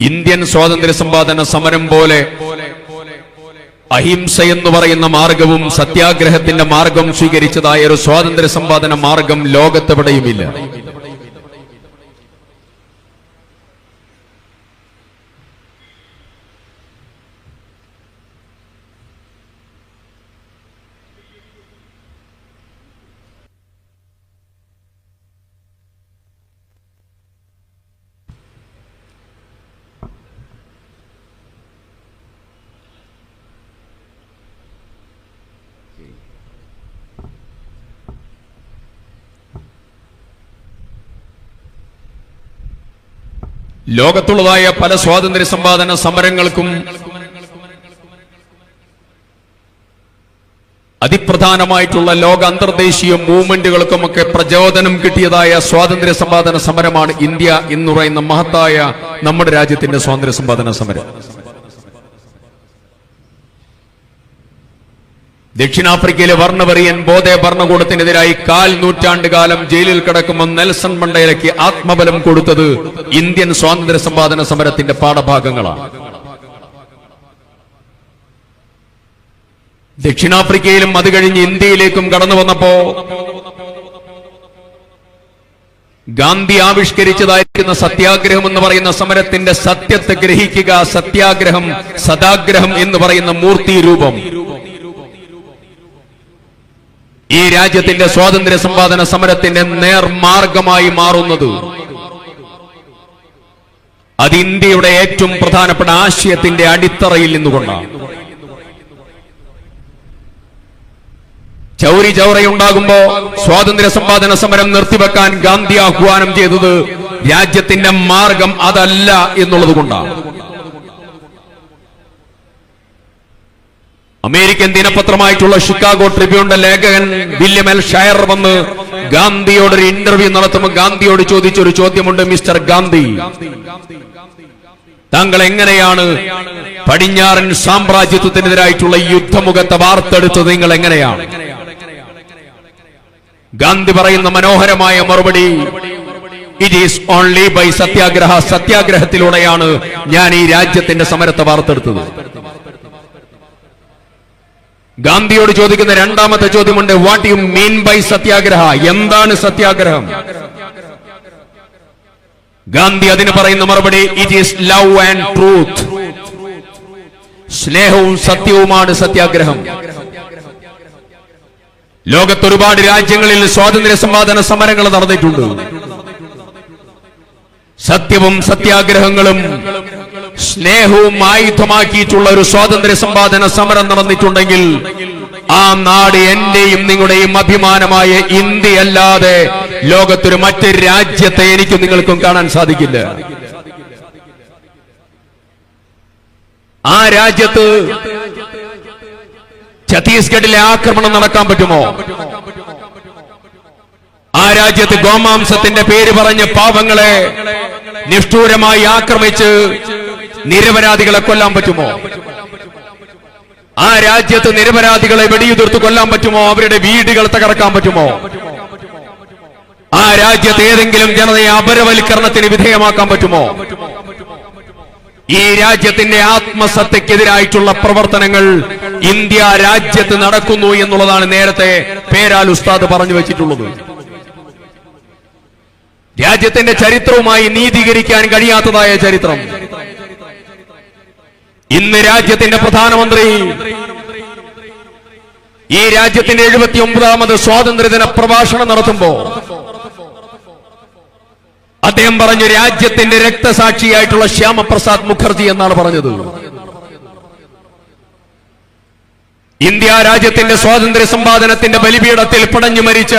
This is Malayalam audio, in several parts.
ഇന്ത്യൻ സ്വാതന്ത്ര്യ സമ്പാദന സമരം പോലെ അഹിംസ എന്ന് പറയുന്ന മാർഗവും സത്യാഗ്രഹത്തിന്റെ മാർഗം സ്വീകരിച്ചതായ ഒരു സ്വാതന്ത്ര്യ സമ്പാദന മാർഗം ലോകത്തെവിടെയുമില്ല. ലോകത്തുള്ളതായ പല സ്വാതന്ത്ര്യ സമ്പാദന സമരങ്ങൾക്കും അതിപ്രധാനമായിട്ടുള്ള ലോക അന്തർദേശീയ മൂവ്മെന്റുകൾക്കുമൊക്കെ പ്രചോദനം കിട്ടിയതായ സ്വാതന്ത്ര്യ സമ്പാദന സമരമാണ് ഇന്ത്യ എന്ന് പറയുന്ന മഹത്തായ നമ്മുടെ രാജ്യത്തിന്റെ സ്വാതന്ത്ര്യ സമ്പാദന സമരം. ദക്ഷിണാഫ്രിക്കയിലെ വർണവറിയൻ ബോധെ ഭരണകൂടത്തിനെതിരായി കാൽ നൂറ്റാണ്ട് കാലം ജയിലിൽ കിടക്കുമ്പോൾ നെൽസൺ മണ്ടേലയ്ക്ക് ആത്മബലം കൊടുത്തത് ഇന്ത്യൻ സ്വാതന്ത്ര്യ സമ്പാദന സമരത്തിന്റെ പാഠഭാഗങ്ങളാണ്. ദക്ഷിണാഫ്രിക്കയിലും അത് കഴിഞ്ഞ് ഇന്ത്യയിലേക്കും കടന്നു വന്നപ്പോ ഗാന്ധി ആവിഷ്കരിച്ചതായിരിക്കുന്ന സത്യാഗ്രഹം എന്ന് പറയുന്ന സമരത്തിന്റെ സത്യത്തെ ഗ്രഹിക്കുക സത്യാഗ്രഹം സദാഗ്രഹം എന്ന് പറയുന്ന മൂർത്തി രൂപം ഈ രാജ്യത്തിന്റെ സ്വാതന്ത്ര്യ സമ്പാദന സമരത്തിന്റെ നേർമാർഗമായി മാറുന്നത്. അത് ഇന്ത്യയുടെ ഏറ്റവും പ്രധാനപ്പെട്ട ആശയത്തിന്റെ അടിത്തറയിൽ നിന്നുകൊണ്ടാണ്. ചൗരി ചൗറയുണ്ടാകുമ്പോ സ്വാതന്ത്ര്യ സമ്പാദന സമരം നിർത്തിവെക്കാൻ ഗാന്ധി ആഹ്വാനം ചെയ്തത് രാജ്യത്തിന്റെ മാർഗം അതല്ല എന്നുള്ളത് കൊണ്ടാണ്. അമേരിക്കൻ ദിനപത്രമായിട്ടുള്ള ഷിക്കാഗോ ട്രിബ്യൂണിന്റെ ലേഖകൻ വില്യം എൽ. ഷയർ വന്ന് ഗാന്ധിയോട് ഒരു ഇന്റർവ്യൂ നടത്തുമ്പോൾ ഗാന്ധിയോട് ചോദിച്ച ഒരു ചോദ്യമുണ്ട് മിസ്റ്റർ ഗാന്ധി. താങ്കൾ എങ്ങനെയാണ് പടിഞ്ഞാറൻ സാമ്രാജ്യത്വത്തിനെതിരായിട്ടുള്ള യുദ്ധമുഖത്തെ വാർത്തെടുത്തത്? നിങ്ങൾ എങ്ങനെയാണ്? ഗാന്ധി പറയുന്ന മനോഹരമായ മറുപടി it is only by satyagraha സത്യാഗ്രഹത്തിലൂടെയാണ് ഞാൻ ഈ രാജ്യത്തിന്റെ സമരത്തെ വാർത്തെടുത്തത്. ഗാന്ധിയോട് ചോദിക്കുന്ന രണ്ടാമത്തെ ചോദ്യമുണ്ട് what you mean by satyagraha? എന്താണ് സത്യാഗ്രഹം? ഗാന്ധി അതിന് പറയുന്ന മറുപടി it is love and truth സ്നേഹവും സത്യവുമാണ് സത്യാഗ്രഹം. ലോകത്ത് ഒരുപാട് രാജ്യങ്ങളിൽ സ്വാതന്ത്ര്യ സമ്പാദന സമരങ്ങൾ നടന്നിട്ടുണ്ട്. സത്യവും സത്യാഗ്രഹങ്ങളും സ്നേഹവും ആയുധമാക്കിയിട്ടുള്ള ഒരു സ്വാതന്ത്ര്യ സമ്പാദന സമരം നടന്നിട്ടുണ്ടെങ്കിൽ ആ നാട് എന്റെയും നിങ്ങളുടെയും അഭിമാനമായ ഇന്ത്യ അല്ലാതെ ലോകത്തൊരു മറ്റൊരു രാജ്യത്തെ എനിക്കും നിങ്ങൾക്കും കാണാൻ സാധിക്കില്ല. ആ രാജ്യത്ത് ഛത്തീസ്ഗഡിലെ ആക്രമണം നടക്കാൻ പറ്റുമോ? ആ രാജ്യത്ത് ഗോമാംസത്തിന്റെ പേര് പറഞ്ഞ് പാവങ്ങളെ നിഷ്ഠൂരമായി ആക്രമിച്ച് നിരപരാധികളെ കൊല്ലാൻ പറ്റുമോ? ആ രാജ്യത്ത് നിരപരാധികളെ വെടിയുതിർത്ത് കൊല്ലാൻ പറ്റുമോ? അവരുടെ വീടുകൾ തകർക്കാൻ പറ്റുമോ? ആ രാജ്യത്ത് ഏതെങ്കിലും ജനതയെ അപരവൽക്കരണത്തിന് വിധേയമാക്കാൻ പറ്റുമോ? ഈ രാജ്യത്തിന്റെ ആത്മസത്തയ്ക്കെതിരായിട്ടുള്ള പ്രവർത്തനങ്ങൾ ഇന്ത്യ രാജ്യത്ത് നടക്കുന്നു എന്നുള്ളതാണ് നേരത്തെ പേരാൽ ഉസ്താദ് പറഞ്ഞു വെച്ചിട്ടുള്ളത്. രാജ്യത്തിന്റെ ചരിത്രവുമായി നീതീകരിക്കാൻ കഴിയാത്തതായ ചരിത്രം. ഇന്ന് രാജ്യത്തിന്റെ പ്രധാനമന്ത്രി. ഈ രാജ്യത്തിന്റെ എഴുപത്തി ഒമ്പതാമത് സ്വാതന്ത്ര്യദിന പ്രഭാഷണം നടത്തുമ്പോ അദ്ദേഹം പറഞ്ഞു രാജ്യത്തിന്റെ രക്തസാക്ഷിയായിട്ടുള്ള ശ്യാമപ്രസാദ് മുഖർജി എന്നാണ് പറഞ്ഞത്. ഇന്ത്യ രാജ്യത്തിന്റെ സ്വാതന്ത്ര്യ സമ്പാദനത്തിന്റെ ബലിപീഠത്തിൽ പിടഞ്ഞു മരിച്ച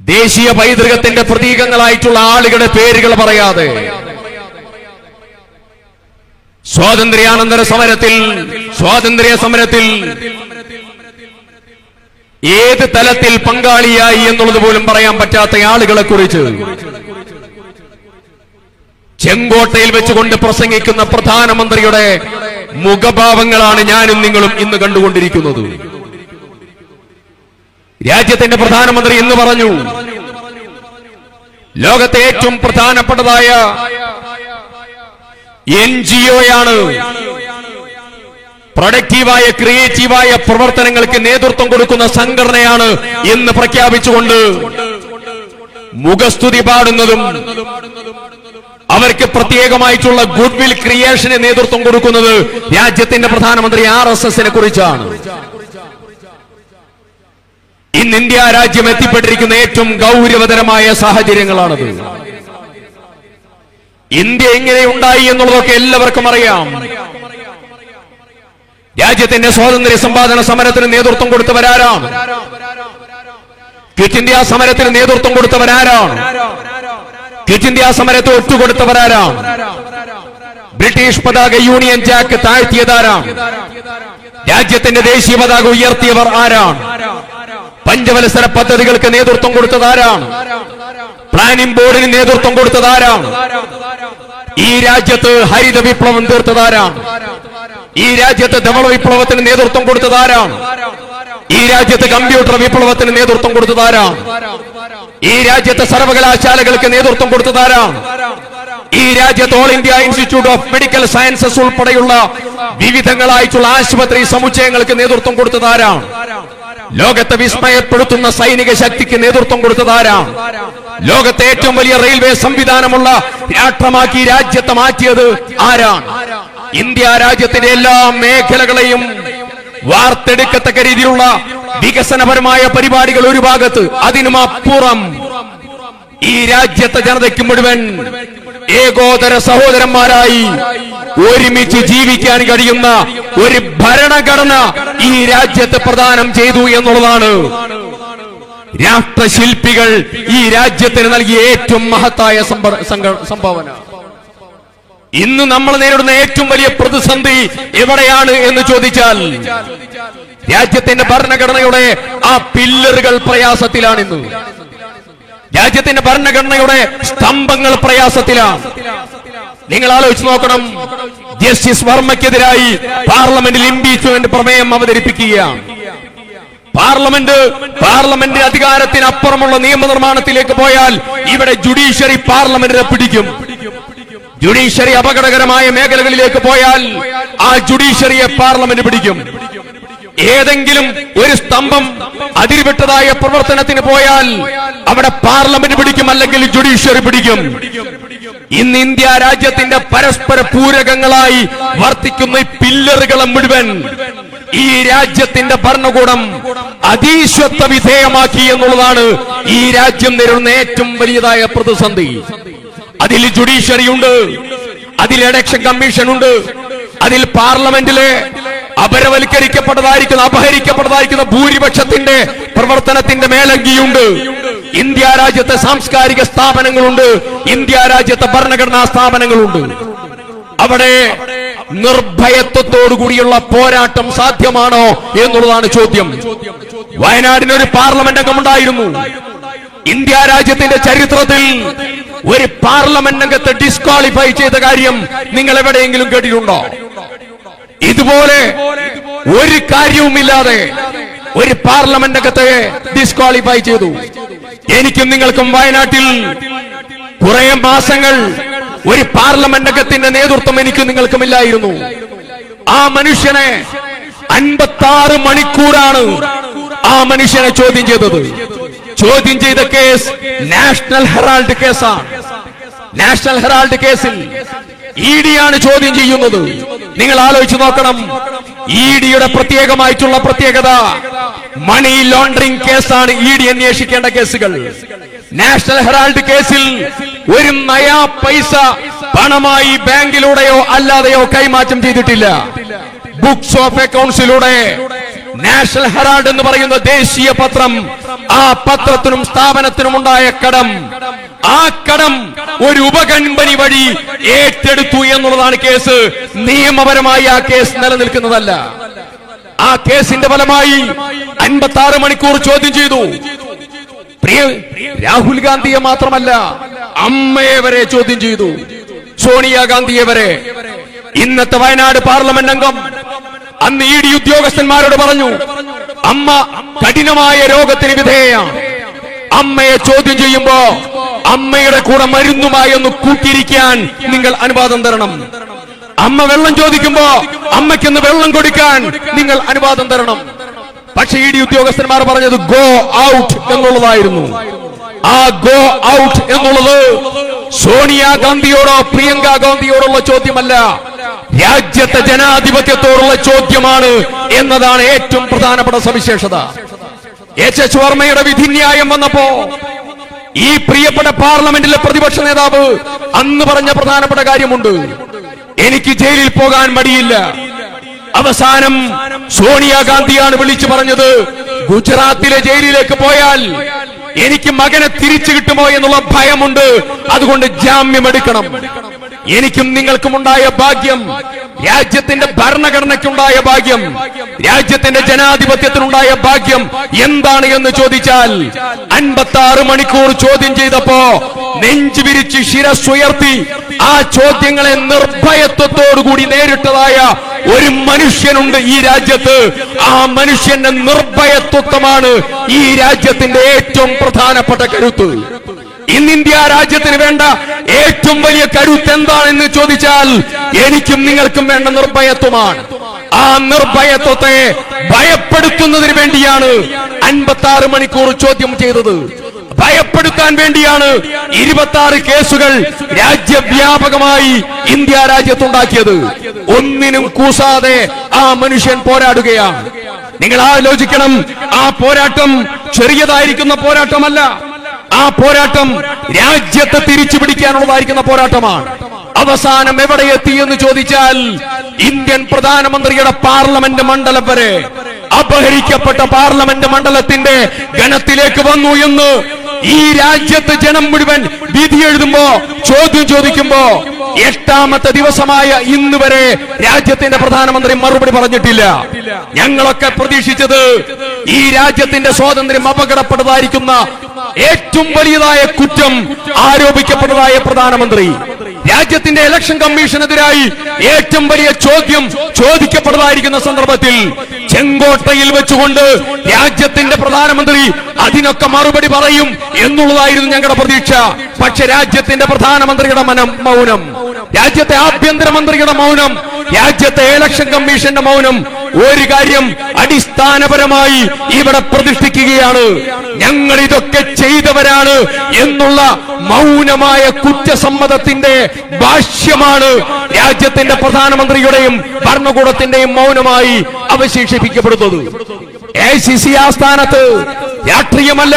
ദേശീയ പൈതൃകത്തിന്റെ പ്രതീകങ്ങളായിട്ടുള്ള ആളുകളുടെ പേരുകൾ പറയാതെ സ്വാതന്ത്ര്യാനന്തര സമരത്തിൽ സ്വാതന്ത്ര്യ സമരത്തിൽ ഏത് തലത്തിൽ പങ്കാളിയായി എന്നുള്ളത് പോലും പറയാൻ പറ്റാത്ത ആളുകളെ കുറിച്ച് ചെങ്കോട്ടയിൽ വെച്ചുകൊണ്ട് പ്രസംഗിക്കുന്ന പ്രധാനമന്ത്രിയുടെ മുഖഭാവങ്ങളാണ് ഞാനും നിങ്ങളും ഇന്ന് കണ്ടുകൊണ്ടിരിക്കുന്നത്. രാജ്യത്തിന്റെ പ്രധാനമന്ത്രി എന്ന് പറഞ്ഞു ലോകത്തെ ഏറ്റവും പ്രധാനപ്പെട്ടതായ എൻ ജി ഒയാണ് പ്രൊഡക്റ്റീവായ ക്രിയേറ്റീവായ പ്രവർത്തനങ്ങൾക്ക് നേതൃത്വം കൊടുക്കുന്ന സംഘടനയാണ് എന്ന് പ്രഖ്യാപിച്ചുകൊണ്ട് മുഖസ്തുതി പാടുന്നതും അവർക്ക് പ്രത്യേകമായിട്ടുള്ള ഗുഡ് വിൽ ക്രിയേഷന് നേതൃത്വം കൊടുക്കുന്നത് രാജ്യത്തിന്റെ പ്രധാനമന്ത്രി ആർ എസ് എസിനെ കുറിച്ചാണ്. ഇന്ന് ഇന്ത്യ രാജ്യം എത്തിപ്പെട്ടിരിക്കുന്ന ഏറ്റവും ഗൗരവതരമായ സാഹചര്യങ്ങളാണത്. ഇന്ത്യ എങ്ങനെ ഉണ്ടായി എന്നുള്ളതൊക്കെ എല്ലാവർക്കും അറിയാം. രാജ്യത്തിന്റെ സ്വാതന്ത്ര്യ സമ്പാദന സമരത്തിന് നേതൃത്വം കൊടുത്തവരാരാണ്? ക്വിറ്റ് ഇന്ത്യ സമരത്തിന് നേതൃത്വം കൊടുത്തവരാരാണ്? ക്വിറ്റ് ഇന്ത്യ സമരത്തെ ഒത്തുകൊടുത്തവരാരാണ് ബ്രിട്ടീഷ് പതാക യൂണിയൻ ജാക്ക് താഴ്ത്തിയതാരാണ്? രാജ്യത്തിന്റെ ദേശീയ പതാക ഉയർത്തിയവർ ആരാണ്? പഞ്ചവത്സര പദ്ധതികൾക്ക് നേതൃത്വം കൊടുത്തതാരാണ്? പ്ലാനിംഗ് ബോർഡിന് നേതൃത്വം കൊടുത്തതാരാണ്? ഈ രാജ്യത്ത് ഹരിത വിപ്ലവം തീർത്തതാരാണ്? ഈ രാജ്യത്ത് ധവള വിപ്ലവത്തിന് നേതൃത്വം കൊടുത്തതാരാണ്? ഈ രാജ്യത്ത് കമ്പ്യൂട്ടർ വിപ്ലവത്തിന് നേതൃത്വം കൊടുത്തതാരാണ്? ഈ രാജ്യത്തെ സർവകലാശാലകൾക്ക് നേതൃത്വം കൊടുത്തതാരാണ്? ഈ രാജ്യത്ത് All India Institute of Medical Sciences ഉൾപ്പെടെയുള്ള വിവിധങ്ങളായിട്ടുള്ള ആശുപത്രി സമുച്ചയങ്ങൾക്ക് നേതൃത്വം കൊടുത്തതാരാണ്? ലോകത്തെ വിസ്മയപ്പെടുത്തുന്ന സൈനിക ശക്തിക്ക് നേതൃത്വം കൊടുത്തതാരാണ്? ലോകത്തെ ഏറ്റവും വലിയ റെയിൽവേ സംവിധാനമുള്ള രാഷ്ട്രമാക്കി രാജ്യത്തെ മാറ്റിയത് ആരാണ്? ഇന്ത്യ രാജ്യത്തിന്റെ എല്ലാ മേഖലകളെയും വാർത്തെടുക്കത്തക്ക രീതിയിലുള്ള വികസനപരമായ പരിപാടികൾ ഒരു ഭാഗത്ത് അതിനും അപ്പുറം ഈ രാജ്യത്തെ ജനതയ്ക്ക് മുഴുവൻ ഏകോദര സഹോദരന്മാരായി ഒരുമിച്ച് ജീവിക്കാൻ കഴിയുന്ന ഒരു ഭരണഘടന ഈ രാജ്യത്ത് പ്രദാനം ചെയ്തു എന്നുള്ളതാണ്. രാഷ്ട്രശില്പികൾ ഈ രാജ്യത്തിന് നൽകിയ ഏറ്റവും മഹത്തായ സംഭാവന. ഇന്ന് നമ്മൾ നേരിടുന്ന ഏറ്റവും വലിയ പ്രതിസന്ധി എവിടെയാണ് എന്ന് ചോദിച്ചാൽ രാജ്യത്തിന്റെ ഭരണഘടനയുടെ ആ പില്ലറുകൾ പ്രയാസത്തിലാണ് ഇന്ന്. രാജ്യത്തിന്റെ ഭരണഘടനയുടെ സ്തംഭങ്ങൾ പ്രയാസത്തിലാണ്. നിങ്ങൾ ആലോചിച്ച് നോക്കണം. ജസ്റ്റിസ് വർമ്മയ്ക്കെതിരായി പാർലമെന്റിൽ ഇംപീച്ച്മെന്റ് പ്രമേയം അവതരിപ്പിക്കുകയാണ്. പാർലമെന്റ് പാർലമെന്റ് അധികാരത്തിനപ്പുറമുള്ള നിയമനിർമ്മാണത്തിലേക്ക് പോയാൽ ഇവിടെ ജുഡീഷ്യറി പാർലമെന്റിനെ പിടിക്കും. ജുഡീഷ്യറി അപകടകരമായ മേഖലകളിലേക്ക് പോയാൽ ആ ജുഡീഷ്യറിയെ പാർലമെന്റ് പിടിക്കും. ഏതെങ്കിലും ഒരു സ്തംഭം അതിരുവിട്ടതായ പ്രവർത്തനത്തിന് പോയാൽ അവിടെ പാർലമെന്റ് പിടിക്കും അല്ലെങ്കിൽ ജുഡീഷ്യറി പിടിക്കും. ഇന്ന് ഇന്ത്യ രാജ്യത്തിന്റെ പരസ്പര പൂരകങ്ങളായി വർത്തിക്കുന്ന പില്ലറുകളെ മുഴുവൻ ഈ രാജ്യത്തിന്റെ ഭരണകൂടം അതീശ്വത്വ വിധേയമാക്കി എന്നുള്ളതാണ് ഈ രാജ്യം നേരിടുന്ന ഏറ്റവും വലിയതായ പ്രതിസന്ധി. അതിൽ ജുഡീഷ്യറി ഉണ്ട് അതിൽ ഇലക്ഷൻ കമ്മീഷൻ ഉണ്ട് അതിൽ പാർലമെന്റിലെ അപരവൽക്കരിക്കപ്പെട്ടതായിരിക്കുന്ന അപഹരിക്കപ്പെട്ടതായിരിക്കുന്ന ഭൂരിപക്ഷത്തിന്റെ പ്രവർത്തനത്തിന്റെ മേലങ്കിയുണ്ട്. ഇന്ത്യ രാജ്യത്തെ സാംസ്കാരിക സ്ഥാപനങ്ങളുണ്ട് ഇന്ത്യ രാജ്യത്തെ ഭരണഘടനാ സ്ഥാപനങ്ങളുണ്ട്. അവിടെ നിർഭയത്വത്തോടു കൂടിയുള്ള പോരാട്ടം സാധ്യമാണോ എന്നുള്ളതാണ് ചോദ്യം. വയനാടിന് ഒരു പാർലമെന്റ് അംഗമുണ്ടായിരുന്നു ഇന്ത്യ രാജ്യത്തിന്റെ ചരിത്രത്തിൽ ഒരു പാർലമെന്റ് അംഗത്തെ ഡിസ്ക്വാളിഫൈ ചെയ്ത കാര്യം നിങ്ങൾ എവിടെയെങ്കിലും കേട്ടിട്ടുണ്ടോ? ഇതുപോലെ ഒരു കാര്യവുമില്ലാതെ ഒരു പാർലമെന്റ് അംഗത്തെ ഡിസ്ക്വാളിഫൈ ചെയ്തു. എനിക്കും നിങ്ങൾക്കും വയനാട്ടിൽ കുറെ മാസങ്ങൾ ഒരു പാർലമെന്റ് അംഗത്തിന്റെ നേതൃത്വം എനിക്ക് നിങ്ങൾക്കുമില്ലായിരുന്നു. ആ മനുഷ്യനെ അൻപത്തി ആറ് മണിക്കൂറാണ് ആ മനുഷ്യനെ ചോദ്യം ചെയ്തത്. ചോദ്യം ചെയ്ത കേസ് നാഷണൽ ഹെറാൾഡ് കേസാണ്. നാഷണൽ ഹെറാൾഡ് കേസിൽ ഇ ഡിയാണ് ചോദ്യം ചെയ്യുന്നത്. നിങ്ങൾ ആലോചിച്ച് നോക്കണം. ഇ ഡിയുടെ പ്രത്യേകമായിട്ടുള്ള പ്രത്യേകത മണി ലോണ്ടറിംഗ് കേസാണ് ഇ ഡി അന്വേഷിക്കേണ്ട കേസുകൾ. നാഷണൽ ഹെറാൾഡ് കേസിൽ ഒരു നയാ പൈസ പണമായി ബാങ്കിലൂടെയോ അല്ലാതെയോ കൈമാറ്റം ചെയ്തിട്ടില്ല. ബുക്സ് ഓഫ് അക്കൗണ്ട്സിലൂടെ നാഷണൽ ഹെറാൾഡ് എന്ന് പറയുന്ന ദേശീയ പത്രം ആ പത്രത്തിനും സ്ഥാപനത്തിനും ഉണ്ടായ കടം. ആ കടം ഒരു ഉപകമ്പനി വഴി ഏറ്റെടുത്തു എന്നുള്ളതാണ് കേസ്. നിയമപരമായി ആ കേസ് നിലനിൽക്കുന്നതല്ല. ആ കേസിന്റെ ഫലമായി അൻപത്തി ആറ് മണിക്കൂർ ചോദ്യം ചെയ്തു. പ്രിയ രാഹുൽ ഗാന്ധിയെ മാത്രമല്ല അമ്മയെ വരെ ചോദ്യം ചെയ്തു. സോണിയാഗാന്ധിയെ വരെ. ഇന്നത്തെ വയനാട് പാർലമെന്റ് അംഗം അന്ന് ഇ ഡി ഉദ്യോഗസ്ഥന്മാരോട് പറഞ്ഞു അമ്മ കഠിനമായ രോഗത്തിന് വിധേയയാണ് അമ്മയെ ചോദ്യം ചെയ്യുമ്പോ അമ്മയുടെ കൂടെ മരുന്നുമായി ഒന്ന് കൂട്ടിയിരിക്കാൻ നിങ്ങൾ അനുവാദം തരണം. അമ്മ വെള്ളം ചോദിക്കുമ്പോ അമ്മയ്ക്കൊന്ന് വെള്ളം കൊടുക്കാൻ നിങ്ങൾ അനുവാദം തരണം. പക്ഷെ ഇ ഡി ഉദ്യോഗസ്ഥന്മാർ പറഞ്ഞത് ഗോ ഔട്ട് എന്നുള്ളതായിരുന്നു. ആ ഗോ ഔട്ട് എന്നുള്ളത് സോണിയാഗാന്ധിയോടോ പ്രിയങ്ക ഗാന്ധിയോടുള്ള ചോദ്യമല്ല. രാജ്യത്തെ ജനാധിപത്യത്തോടുള്ള ചോദ്യമാണ് എന്നതാണ് ഏറ്റവും പ്രധാനപ്പെട്ട സവിശേഷത. എച്ച് എച്ച് വർമ്മയുടെ വിധിന്യായം വന്നപ്പോ ഈ പ്രിയപ്പെട്ട പാർലമെന്റിലെ പ്രതിപക്ഷ നേതാവ് അന്ന് പറഞ്ഞ പ്രധാനപ്പെട്ട കാര്യമുണ്ട്. എനിക്ക് ജയിലിൽ പോകാൻ മടിയില്ല. അവസാനം സോണിയാഗാന്ധിയാണ് വിളിച്ചു പറഞ്ഞത്. ഗുജറാത്തിലെ ജയിലിലേക്ക് പോയാൽ എനിക്ക് മകനെ തിരിച്ചു കിട്ടുമോ എന്നുള്ള ഭയമുണ്ട്. അതുകൊണ്ട് ജാമ്യം എടുക്കണം. എനിക്കും നിങ്ങൾക്കും ഉണ്ടായ ഭാഗ്യം രാജ്യത്തിന്റെ ഭരണഘടനയ്ക്കുണ്ടായ ഭാഗ്യം രാജ്യത്തിന്റെ ജനാധിപത്യത്തിനുണ്ടായ ഭാഗ്യം എന്താണ് എന്ന് ചോദിച്ചാൽ അൻപത്തി ആറ് മണിക്കൂർ ചോദ്യം ചെയ്തപ്പോ നെഞ്ചു വിരിച്ച് ശിരസ്സുയർത്തി ആ ചോദ്യങ്ങളെ നിർഭയത്വത്തോടുകൂടി നേരിട്ടതായ ഒരു മനുഷ്യനുണ്ട് ഈ രാജ്യത്ത്. ആ മനുഷ്യന്റെ നിർഭയത്വത്വമാണ് ഈ രാജ്യത്തിന്റെ ഏറ്റവും പ്രധാനപ്പെട്ട കരുത്ത്. ഇന്ന് ഇന്ത്യ രാജ്യത്തിന് വേണ്ട ഏറ്റവും വലിയ കരുത്ത് എന്താണെന്ന് ചോദിച്ചാൽ എനിക്കും നിങ്ങൾക്കും വേണ്ട നിർഭയത്വമാണ്. ആ നിർഭയത്വത്തെ ഭയപ്പെടുത്തുന്നതിന് വേണ്ടിയാണ് അൻപത്തി മണിക്കൂർ ചോദ്യം ചെയ്തത്. ഭയപ്പെടുത്താൻ വേണ്ടിയാണ് ഇരുപത്തി ആറ് കേസുകൾ രാജ്യവ്യാപകമായി ഇന്ത്യ രാജ്യത്തുണ്ടാക്കിയത്. ഒന്നിനും കൂസാതെ ആ മനുഷ്യൻ പോരാടുകയാണ്. നിങ്ങൾ ആലോചിക്കണം ആ പോരാട്ടം ചെറിയതായിരിക്കുന്ന പോരാട്ടമല്ല. ആ പോരാട്ടം രാജ്യത്തെ തിരിച്ചു പിടിക്കാനുള്ളതായിരിക്കുന്ന പോരാട്ടമാണ്. അവസാനം എവിടെ എത്തി എന്ന് ചോദിച്ചാൽ ഇന്ത്യൻ പ്രധാനമന്ത്രിയുടെ പാർലമെന്റ് മണ്ഡലം വരെ. അപഹരിക്കപ്പെട്ട പാർലമെന്റ് മണ്ഡലത്തിന്റെ ഗണത്തിലേക്ക് വന്നു എന്ന് ഈ രാജ്യത്ത് ജനം മുഴുവൻ വിധി എഴുതുമ്പോ ചോദ്യം ചോദിക്കുമ്പോ എട്ടാമത്തെ ദിവസമായ ഇന്ന് വരെ രാജ്യത്തിന്റെ പ്രധാനമന്ത്രി മറുപടി പറഞ്ഞിട്ടില്ല. ഞങ്ങളൊക്കെ പ്രതീക്ഷിച്ചത് ഈ രാജ്യത്തിന്റെ സ്വാതന്ത്ര്യം അപകടപ്പെടുന്നതായിരിക്കുന്ന ഏറ്റവും വലിയതായ കുറ്റം ആരോപിക്കപ്പെട്ടതായ പ്രധാനമന്ത്രി. രാജ്യത്തിന്റെ ഇലക്ഷൻ കമ്മീഷനെതിരായി ഏറ്റവും വലിയ ചോദ്യം ചോദിക്കപ്പെടുന്നതായിരിക്കുന്ന സന്ദർഭത്തിൽ ചെങ്കോട്ടയിൽ വെച്ചുകൊണ്ട് രാജ്യത്തിന്റെ പ്രധാനമന്ത്രി അതിനൊക്കെ മറുപടി പറയും എന്നുള്ളതായിരുന്നു ഞങ്ങളുടെ പ്രതീക്ഷ. പക്ഷെ രാജ്യത്തിന്റെ പ്രധാനമന്ത്രിയുടെ മനം മൗനം. രാജ്യത്തെ ആഭ്യന്തരമന്ത്രിയുടെ മൗനം. രാജ്യത്തെ ഇലക്ഷൻ കമ്മീഷന്റെ മൗനം. ഒരു കാര്യം അടിസ്ഥാനപരമായി ഇവിടെ പ്രതിഷ്ഠിക്കുകയാണ്. ഞങ്ങൾ ഇതൊക്കെ ചെയ്തവരാണ് എന്നുള്ള മൗനമായ കുറ്റസമ്മതത്തിന്റെ ഭാഷ്യമാണ് രാജ്യത്തിന്റെ പ്രധാനമന്ത്രിയുടെയും ഭരണകൂടത്തിന്റെയും മൗനമായി അവശേഷിപ്പിക്കപ്പെടുന്നത്. എ സി സി ആസ്ഥാനത്ത് രാഷ്ട്രീയമല്ല.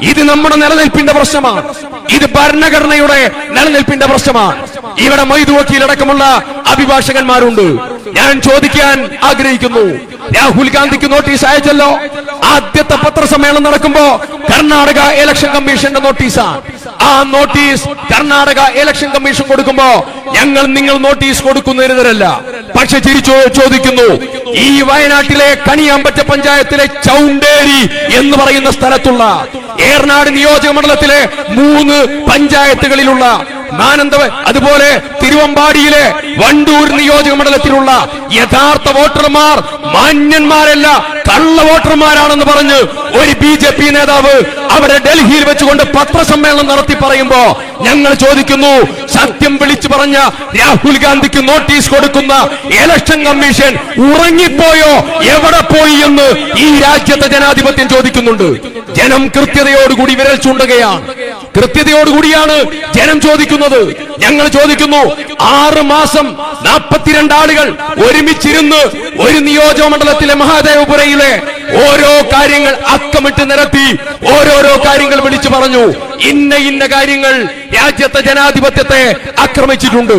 ഇത് നമ്മുടെ നിലനിൽപ്പിന്റെ പ്രശ്നമാണ്. ഇത് ഭരണഘടനയുടെ നിലനിൽപ്പിന്റെ പ്രശ്നമാണ്. ഇവിടെ മൊയ്തു വക്കീലടക്കമുള്ള അഭിഭാഷകന്മാരുണ്ട്. ഞാൻ ചോദിക്കാൻ ആഗ്രഹിക്കുന്നു. രാഹുൽ ഗാന്ധിക്ക് നോട്ടീസ് അയച്ചല്ലോ. ആദ്യത്തെ പത്രസമ്മേളനം നടക്കുമ്പോ കർണാടക ഇലക്ഷൻ കമ്മീഷന്റെ നോട്ടീസാണ് ആ. നോട്ടീസ് കർണാടക ഇലക്ഷൻ കമ്മീഷൻ കൊടുക്കുമ്പോ ഞങ്ങൾ നിങ്ങൾ നോട്ടീസ് കൊടുക്കുന്നതിനെതിരല്ല പക്ഷെ തിരിച്ചു ചോദിക്കുന്നു. ഈ വയനാട്ടിലെ കണിയാമ്പറ്റ പഞ്ചായത്തിലെ ചൗണ്ടേരി എന്ന് പറയുന്ന സ്ഥലത്തുള്ള ഏർനാട് നിയോജക മണ്ഡലത്തിലെ മൂന്ന് പഞ്ചായത്തുകളിലുള്ള മാനന്തവ അതുപോലെ തിരുവമ്പാടിയിലെ വണ്ടൂർ നിയോജക മണ്ഡലത്തിലുള്ള യഥാർത്ഥ വോട്ടർമാർ മാന്യന്മാരല്ല കള്ള വോട്ടർമാരാണെന്ന് പറഞ്ഞ് ഒരു ബി ജെ പി നേതാവ് അവിടെ ഡൽഹിയിൽ വെച്ചുകൊണ്ട് പത്രസമ്മേളനം നടത്തി പറയുമ്പോ ഞങ്ങൾ ചോദിക്കുന്നു സത്യം വിളിച്ചു പറഞ്ഞ രാഹുൽ ഗാന്ധിക്ക് നോട്ടീസ് കൊടുക്കുന്ന ഇലക്ഷൻ കമ്മീഷൻ ഉറങ്ങിപ്പോയോ എവിടെ പോയി എന്ന് ഈ രാജ്യത്തെ ജനാധിപത്യം ചോദിക്കുന്നുണ്ട്. ജനം കൃത്യതയോടുകൂടി വിരൽ ചൂണ്ടുകയാണ്. കൃത്യതയോടുകൂടിയാണ് ജനം ചോദിക്കുന്നത്. ഞങ്ങൾ ചോദിക്കുന്നു ആറ് മാസം നാൽപ്പത്തിരണ്ട് ആളുകൾ ഒരുമിച്ചിരുന്ന് ഒരു നിയോജക മണ്ഡലത്തിലെ മഹാദേവപുരയിലെ ഓരോ കാര്യങ്ങൾ അക്കമിട്ട് നിരത്തി ഓരോരോ വിളിച്ചു പറഞ്ഞു ഇന്ന ഇന്ന കാര്യങ്ങൾ രാജ്യത്തെ ജനാധിപത്യത്തെ ആക്രമിച്ചിട്ടുണ്ട്.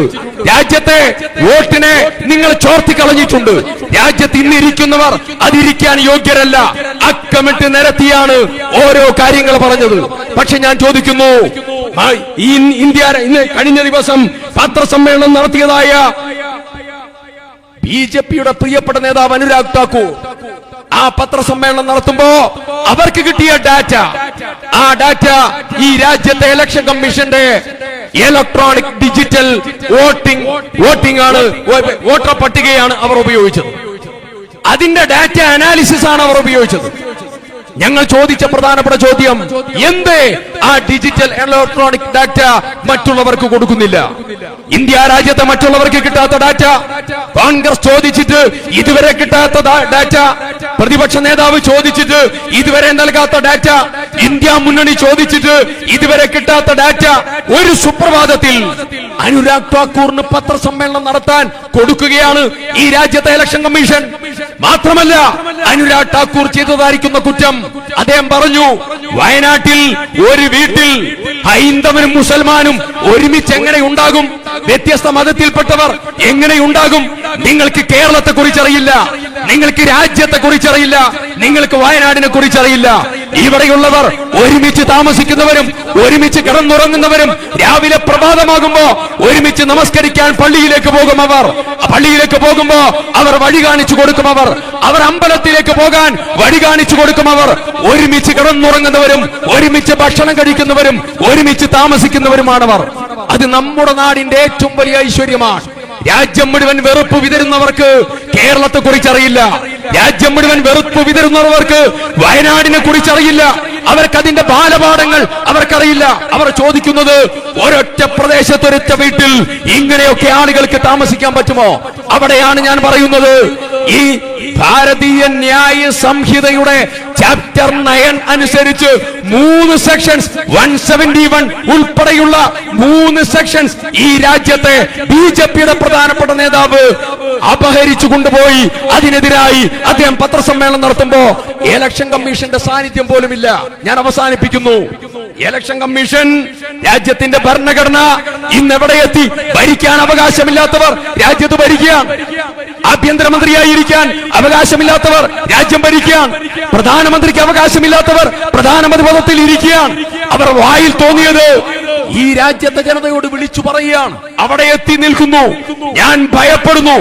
രാജ്യത്തെ വോട്ടിനെ നിങ്ങൾ ചോർത്തി കളഞ്ഞിട്ടുണ്ട്. രാജ്യത്ത് ഇന്നിരിക്കുന്നവർ അതിരിക്കാൻ യോഗ്യരല്ല. അക്കമിട്ട് നിരത്തിയാണ് ഓരോ കാര്യങ്ങൾ പറഞ്ഞത്. പക്ഷെ ഞാൻ ചോദിക്കുന്നു ഈ ഇന്ത്യ ഇന്ന് കഴിഞ്ഞ ദിവസം പത്രസമ്മേളനം നടത്തിയതായ ബി ജെ പിയുടെ പ്രിയപ്പെട്ട നേതാവ് അനുരാഗ് താക്കൂർ ആ പത്രസമ്മേളനം നടത്തുമ്പോ അവർക്ക് കിട്ടിയ ഡാറ്റ. ആ ഡാറ്റ ഈ രാജ്യത്തെ ഇലക്ഷൻ കമ്മീഷന്റെ ഇലക്ട്രോണിക് ഡിജിറ്റൽ വോട്ടിംഗ് വോട്ടിംഗ് ആണ് വോട്ടർ പട്ടികയാണ് അവർ ഉപയോഗിച്ചത്. അതിന്റെ ഡാറ്റ അനാലിസിസ് ആണ് അവർ ഉപയോഗിച്ചത്. ഞങ്ങൾ ചോദിച്ച പ്രധാനപ്പെട്ട ചോദ്യം എന്തേ? ആ ഡിജിറ്റൽ ഇലക്ട്രോണിക് ഡാറ്റ മറ്റുള്ളവർക്ക് കൊടുക്കുന്നില്ല. ഇന്ത്യ രാജ്യത്തെ മറ്റുള്ളവർക്ക് കിട്ടാത്ത ഡാറ്റ കോൺഗ്രസ് ചോദിച്ചിട്ട് ഇതുവരെ കിട്ടാത്ത ഡാറ്റ പ്രതിപക്ഷ നേതാവ് ചോദിച്ചിട്ട് ഇതുവരെ നൽകാത്ത ഡാറ്റ ഇന്ത്യ മുന്നണി ചോദിച്ചിട്ട് ഇതുവരെ കിട്ടാത്ത ഡാറ്റ ഒരു സുപ്രഭാതത്തിൽ അനുരാഗ് ഠാക്കൂറിന് പത്രസമ്മേളനം നടത്താൻ കൊടുക്കുകയാണ് ഈ രാജ്യത്തെ ഇലക്ഷൻ കമ്മീഷൻ മാത്രമല്ല അനുരാഗ് ഠാക്കൂർ ചെയ്തതായിരിക്കുന്ന കുറ്റം അദ്ദേഹം പറഞ്ഞു വയനാട്ടിൽ ഒരു വീട്ടിൽ ഹൈന്ദവനും മുസൽമാനും ഒരുമിച്ച് എങ്ങനെ ഉണ്ടാകും? വ്യത്യസ്ത മതത്തിൽപ്പെട്ടവർ എങ്ങനെ ഉണ്ടാകും? നിങ്ങൾക്ക് കേരളത്തെ കുറിച്ചറിയില്ല. നിങ്ങൾക്ക് രാജ്യത്തെ കുറിച്ചറിയില്ല. നിങ്ങൾക്ക് വയനാടിനെ കുറിച്ചറിയില്ല. ഇവിടെയുള്ളവർ ഒരുമിച്ച് താമസിക്കുന്നവരും ഒരുമിച്ച് കിടന്നുറങ്ങുന്നവരും രാവിലെ പ്രഭാതമാകുമ്പോ ഒരുമിച്ച് നമസ്കരിക്കാൻ പള്ളിയിലേക്ക് പോകും അവർ. പള്ളിയിലേക്ക് പോകുമ്പോ അവർ വഴി കാണിച്ചു കൊടുക്കും അവർ. അവർ അമ്പലത്തിലേക്ക് പോകാൻ വഴി കാണിച്ചു കൊടുക്കും അവർ. ഒരുമിച്ച് കിടന്നുറങ്ങുന്നവരും ഒരുമിച്ച് ഭക്ഷണം കഴിക്കുന്നവരും ഒരുമിച്ച് താമസിക്കുന്നവരുമാണവർ അത് നമ്മുടെ നാടിന്റെ ഏറ്റവും വലിയ ഐശ്വര്യമാണ്. രാജ്യം മുഴുവൻ വെറുപ്പ് വിതരുന്നവർക്ക് കേരളത്തെ കുറിച്ചറിയില്ല. രാജ്യം മുഴുവൻ വെറുപ്പ് വിതരുന്നവർക്ക് വയനാടിനെ കുറിച്ചറിയില്ല. അവർക്ക് അതിന്റെ ബാലപാഠങ്ങൾ അവർക്കറിയില്ല. അവർ ചോദിക്കുന്നത് ഒരൊറ്റ പ്രദേശത്ത് ഒരൊറ്റ വീട്ടിൽ ഇങ്ങനെയൊക്കെ ആളുകൾക്ക് താമസിക്കാൻ പറ്റുമോ? അവിടെയാണ് ഞാൻ പറയുന്നത് ഈ ഭാരതീയ ന്യായ സംഹിതയുടെ ചാപ്റ്റർ നയൻ അനുസരിച്ച് മൂന്ന് സെക്ഷൻസ് വൺ സെവന്റി വൺ ഉൾപ്പെടെയുള്ള മൂന്ന് സെക്ഷൻസ് ഈ രാജ്യത്തെ ബി ജെ പിയുടെ പ്രധാനപ്പെട്ട നേതാവ് അപഹരിച്ചു കൊണ്ടുപോയി. അതിനെതിരായി അദ്ദേഹം പത്രസമ്മേളനം നടത്തുമ്പോ ഇലക്ഷൻ കമ്മീഷന്റെ സാന്നിധ്യം പോലുമില്ല. ഞാൻ അവസാനിപ്പിക്കുന്നു. ഇലക്ഷൻ കമ്മീഷൻ രാജ്യത്തിന്റെ ഭരണഘടന ഇന്ന് എവിടെ എത്തി? ഭരിക്കാൻ അവകാശമില്ലാത്തവർ രാജ്യത്ത് ഭരിക്കുകയാണ്. ആഭ്യന്തരമന്ത്രിയായിരിക്കാൻ അവകാശമില്ലാത്തവർ രാജ്യം ഭരിക്കുകയാണ് പ്രധാനമന്ത്രിക്ക് അവകാശമില്ലാത്തവർ പ്രധാനമന്ത്രി പദത്തിൽ ഇരിക്കുകയാണ് അവർ വായിൽ തോന്നിയത് ഈ രാജ്യത്തെ ജനതയോട് വിളിച്ചു പറയുകയാണ്. അവിടെ എത്തി നിൽക്കുന്നു. ഞാൻ ഭയപ്പെടുന്നു.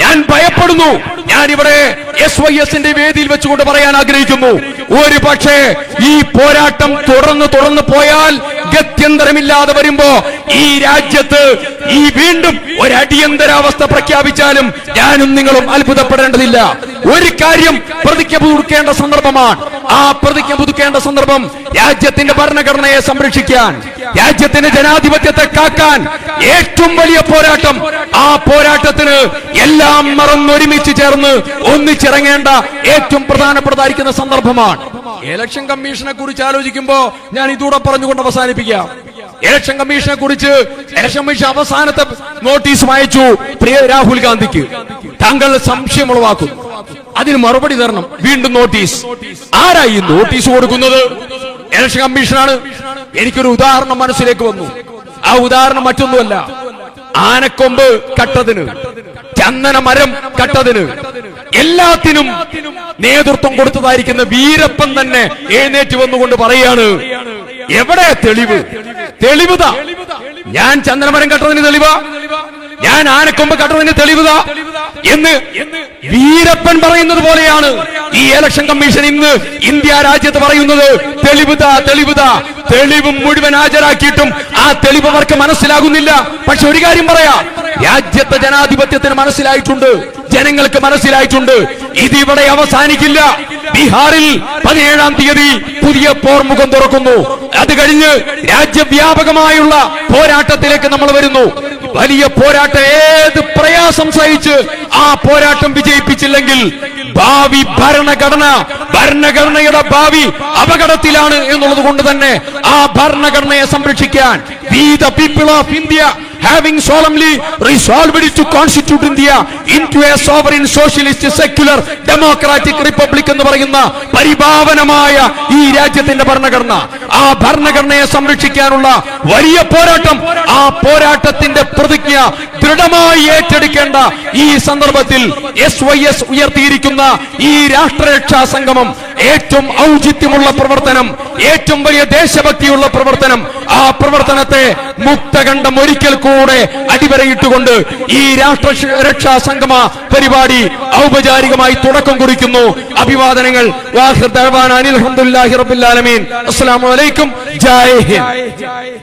ഞാൻ ഭയപ്പെടുന്നു. ഞാൻ ഇവിടെ എസ് വൈ എസിന്റെ വേദിയിൽ വെച്ചുകൊണ്ട് പറയാൻ ആഗ്രഹിക്കുന്നു. ഒരു പക്ഷേ ഈ പോരാട്ടം തുടർന്ന് തുടർന്ന് പോയാൽ ഗത്യന്തരമില്ലാതെ വരുമ്പോ ഈ രാജ്യത്ത് ഈ വീണ്ടും ഒരു അടിയന്തരാവസ്ഥ പ്രഖ്യാപിച്ചാലും ഞാനും നിങ്ങളും അത്ഭുതപ്പെടേണ്ടതില്ല. ഒരു കാര്യം പ്രതിജ്ഞ പുതുക്കേണ്ട സന്ദർഭമാണ്. ആ പ്രതിജ്ഞ പുതുക്കേണ്ട സന്ദർഭം രാജ്യത്തിന്റെ ഭരണഘടനയെ സംരക്ഷിക്കാൻ രാജ്യത്തിന്റെ ജനാധിപത്യത്തെ കാക്കാൻ ഏറ്റവും വലിയ പോരാട്ടം. ആ പോരാട്ടത്തിന് എല്ലാം മറന്നൊരുമിച്ച് ചേർന്ന് ഒന്നിച്ചിറങ്ങേണ്ട ഏറ്റവും പ്രധാനപ്പെട്ടതായിരിക്കുന്ന സന്ദർഭമാണ്. ഇലക്ഷൻ കമ്മീഷനെ കുറിച്ച് ആലോചിക്കുമ്പോ ഞാൻ ഇതൂടെ പറഞ്ഞുകൊണ്ട് അവസാനിപ്പിക്കാം. ഇലക്ഷൻ കമ്മീഷനെ കുറിച്ച് ഇലക്ഷൻ കമ്മീഷൻ അവസാനത്തെ നോട്ടീസ് വായിച്ചു. പ്രിയ രാഹുൽ ഗാന്ധിക്ക്. താങ്കൾ സംശയം ഉളവാക്കും അതിന് മറുപടി തരണം. വീണ്ടും നോട്ടീസ് ആരാ ഈ നോട്ടീസ് കൊടുക്കുന്നത്? ഇലക്ഷൻ കമ്മീഷനാണ് എനിക്കൊരു ഉദാഹരണം മനസ്സിലേക്ക് വന്നു. ആ ഉദാഹരണം മറ്റൊന്നുമല്ല. ആനക്കൊമ്പ് കട്ടതിന്. ചന്ദന മരം കട്ടതിന്. എല്ലാത്തിനും നേതൃത്വം കൊടുത്തതായിരിക്കുന്ന വീരപ്പൻ തന്നെ എഴുന്നേറ്റ് വന്നുകൊണ്ട് പറയാണ് എവിടെ തെളിവ്? തെളിവുത. ഞാൻ ചന്ദ്രമരം കട്ടതിന് തെളിവ. ഞാൻ ആനക്കൊമ്പ് കട്ടതിന് തെളിവുത. എന്ന് വീരപ്പൻ പറയുന്നത് പോലെയാണ്. ഈ ഇലക്ഷൻ കമ്മീഷൻ ഇന്ന് ഇന്ത്യ രാജ്യത്ത് പറയുന്നത് തെളിവുത തെളിവുത. തെളിവും മുഴുവൻ ഹാജരാക്കിയിട്ടും ആ തെളിവ് അവർക്ക് മനസ്സിലാകുന്നില്ല. പക്ഷെ ഒരു കാര്യം പറയാ. രാജ്യത്തെ ജനാധിപത്യത്തിന് മനസ്സിലായിട്ടുണ്ട്. ജനങ്ങൾക്ക് മനസ്സിലായിട്ടുണ്ട്. ഇതിവിടെ അവസാനിക്കില്ല. ബീഹാറിൽ പതിനേഴാം തീയതി പുതിയ പോർമുഖം തുറക്കുന്നു. അത് കഴിഞ്ഞ് രാജ്യവ്യാപകമായുള്ള പോരാട്ടത്തിലേക്ക് നമ്മൾ വരുന്നു. വലിയ പോരാട്ടം. ഏത് പ്രയാസം സഹിച്ച് ആ പോരാട്ടം വിജയിപ്പിച്ചില്ലെങ്കിൽ ഭാവി ഭരണഘടന ഭരണഘടനയുടെ ഭാവി അപകടത്തിലാണ് എന്നുള്ളത് കൊണ്ട് തന്നെ ആ ഭരണഘടനയെ സംരക്ഷിക്കാൻ we the people of India having solemnly resolved to constitute India into a sovereign socialist secular democratic republic എന്ന് പറയുന്ന പരിഭാവനമായ ഈ രാജ്യത്തിന്റെ ഭരണഘടന ആ ഭരണഘടനയെ സംരക്ഷിക്കാനുള്ള വലിയ പോരാട്ടം ആ പോരാട്ടത്തിന്റെ പ്രതിജ്ഞ ദൃഢമായി ഏറ്റെടുക്കേണ്ട ഈ സന്ദർഭത്തിൽ എസ് വൈ എസ് ഉയർത്തിയിരിക്കുന്ന ഈ രാഷ്ട്രരക്ഷാ സംഗമം ഏറ്റവും ഔചിത്യമുള്ള പ്രവർത്തനം ഏറ്റവും വലിയ ദേശഭക്തിയുള്ള പ്രവർത്തനം ആ പ്രവർത്തനത്തെ മുക്തകണ്ഠം ഒരിക്കൽ കൂടെ അടിവരയിട്ടുകൊണ്ട് ഈ രാഷ്ട്ര രക്ഷാ സംഗമ പരിപാടി ഔപചാരികമായി തുടക്കം കുറിക്കുന്നു. അഭിവാദനങ്ങൾ. വാഹിർ ദഅ്വാന അനിൽ അസ്സലാമു അലൈക്കും. ജയ് ഹിന്ദ്.